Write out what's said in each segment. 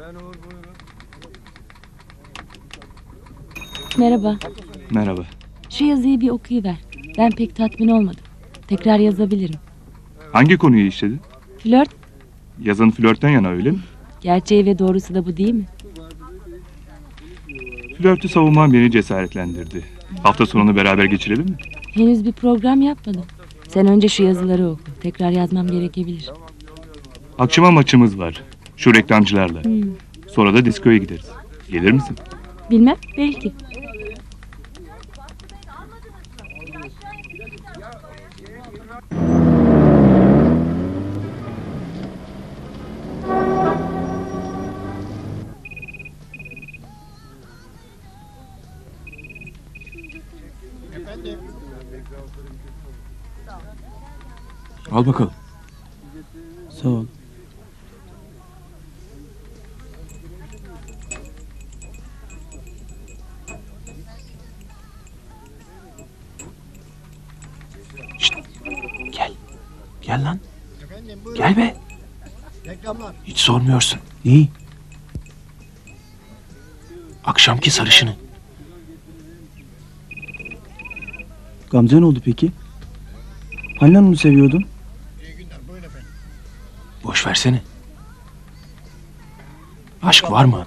Ben Uğur buyurun. Merhaba. Merhaba. Şu yazıyı bir okuyuver. Ben pek tatmin olmadım. Tekrar yazabilirim. Hangi konuyu işledin? Flört, Yazın flörtten yana öyle mi? gerçeği ve doğrusu da bu değil mi? Flörtü savunman beni cesaretlendirdi. Hafta sonunu beraber geçirelim mi? Henüz bir program yapmadım. Sen önce şu yazıları oku. Tekrar yazmam gerekebilir. Akşama maçımız var. Şu reklamcılarla. Hmm, Sonra da diskoya gideriz. Gelir misin? Bilmem, belki. Al bakalım. Sağ ol. Gel lan. Gel be. Hiç sormuyorsun. İyi. Akşamki sarışını. Gamze ne oldu peki? Hani onu seviyordun? Boş versene. Aşk var mı?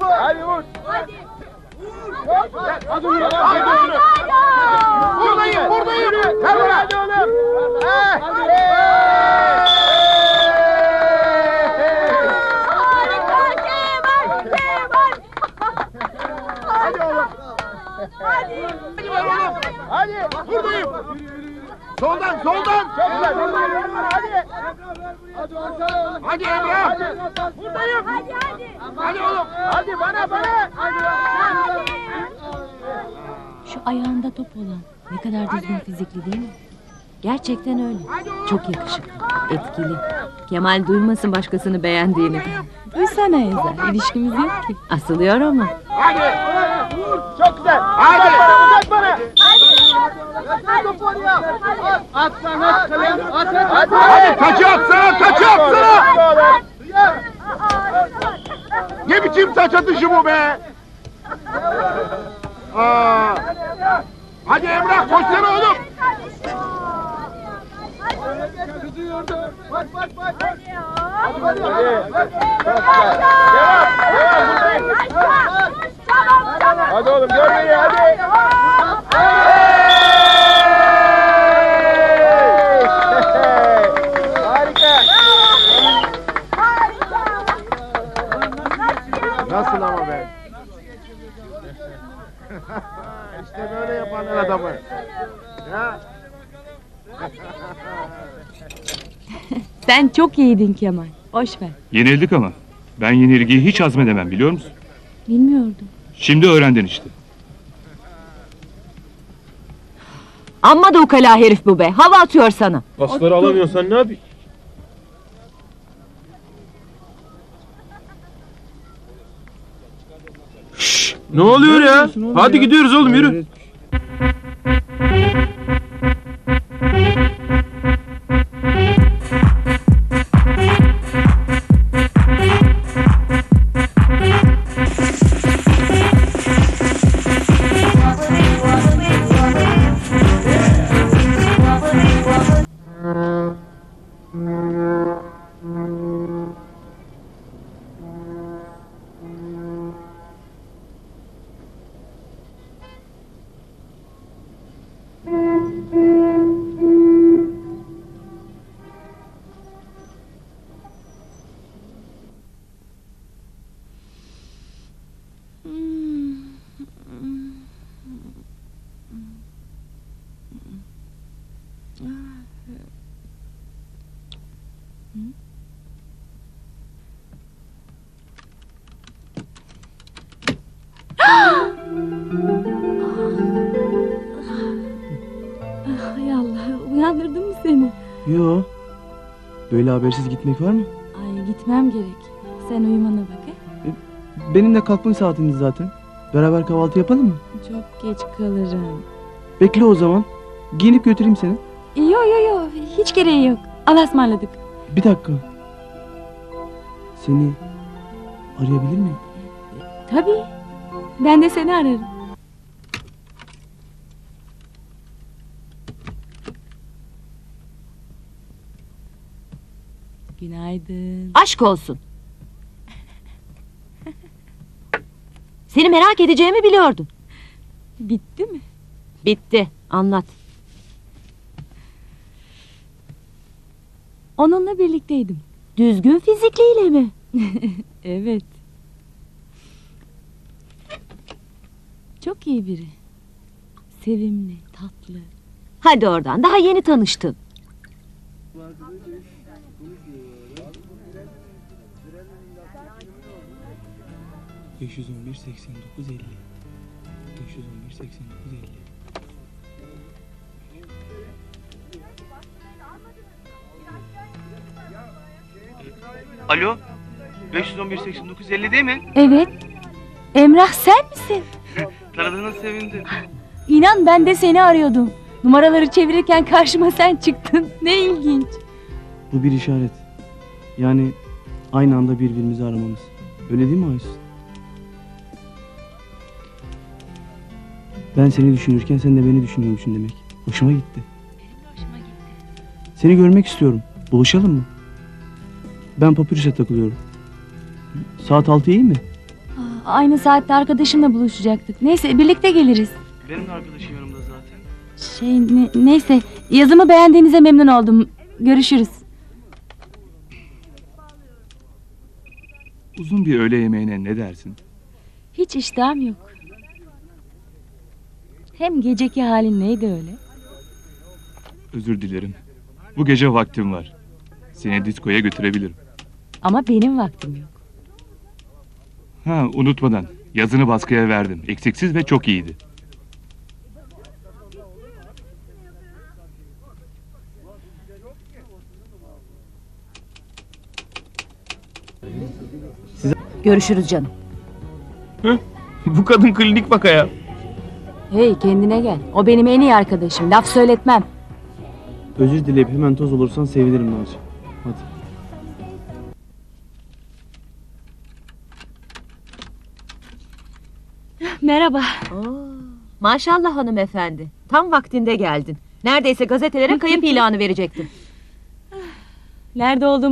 Hadi Uğur. Buradayım, buradayım. Hadi hadi oğlum. Hadi. Hadi oğlum. Hadi. Hadi buradayım. Soldan, soldan. Çok güzel. Hadi. Hadi oğlum. Hadi Emrah. Buradayım. Hadi hadi. Hadi oğlum. Hadi bana bana. Hadi. Şu ayağında top olan. Ne kadar düzgün fizikli değil mi? Gerçekten öyle. Çok yakışıklı, etkili. Kemal duymasın başkasını beğendiğini. Duysana Ezel, ilişkimiz yok ki. Asılıyor ama. Hadi. Çok güzel. Hadi. Uzat bana. At sana kalem. At hadi. Hadi taçı atsana taçı atsana. Ne biçim saç atışı bu be? Aa. Hadi Emrah koşsana oğlum. Bak bak bak. Hadi hadi. Hadi oğlum gör beni hadi. Yapanlar adamı. Ya. Sen çok iyiydin Kemal. Boş ver. Yenildik ama. Ben yenilgiyi hiç hazmedemem biliyor musun? Bilmiyordum. Şimdi öğrendin işte. Amma da ukala herif bu be. Hava atıyor sana. Pasları alamıyorsan ne yapayım? Ne oluyor ya? Hadi gidiyoruz oğlum yürü. Yo. Böyle habersiz gitmek var mı? Ay gitmem gerek. Sen uyumana bak he. Benim de kalkma saatimdi zaten. Beraber kahvaltı yapalım mı? Çok geç kalırım. Bekle o zaman. Giyinip götüreyim seni. Yo yo yo hiç gereği yok. Allah'a ısmarladık. Bir dakika. Seni arayabilir miyim? Tabii. Ben de seni ararım. Günaydın. Aşk olsun. Seni merak edeceğimi biliyordum. Bitti mi? Bitti. Anlat. Onunla birlikteydim. Düzgün fizikliyle mi? Evet. Çok iyi biri. Sevimli, tatlı. Hadi oradan. Daha yeni tanıştın. ...511 89 50. 511 89 50. Alo? 511 89 50 değil mi? Evet. Emrah sen misin? Tanıdığınız sevindim. İnan ben de seni arıyordum. Numaraları çevirirken karşıma sen çıktın. Ne ilginç. Bu bir işaret. Yani aynı anda birbirimizi aramamız. Öyle değil mi Aysun? Ben seni düşünürken sen de beni düşünüyormuşsun demek. Hoşuma gitti. Seni görmek istiyorum. Buluşalım mı? Ben papyrus'a takılıyorum. Saat 6 iyi mi? Aynı saatte arkadaşımla buluşacaktık. Neyse birlikte geliriz. Benim de arkadaşım yanımda zaten. Şey ne- neyse yazımı beğendiğinize memnun oldum. Görüşürüz. Uzun bir öğle yemeğine ne dersin? Hiç iştahım yok. Hem geceki halin neydi öyle? Özür dilerim. Bu gece vaktim var. Seni diskoya götürebilirim. Ama benim vaktim yok. Ha unutmadan. Yazını baskıya verdim. Eksiksiz ve çok iyiydi. Görüşürüz canım. Bu kadın klinik vaka ya. Hey kendine gel. O benim en iyi arkadaşım. Laf söyletmem. Özür dileyip hemen toz olursan sevinirim Naci. Hadi. Merhaba. Oo, maşallah hanımefendi. Tam vaktinde geldin. Neredeyse gazetelere kayıp ilanı verecektin. Nerede olduğumu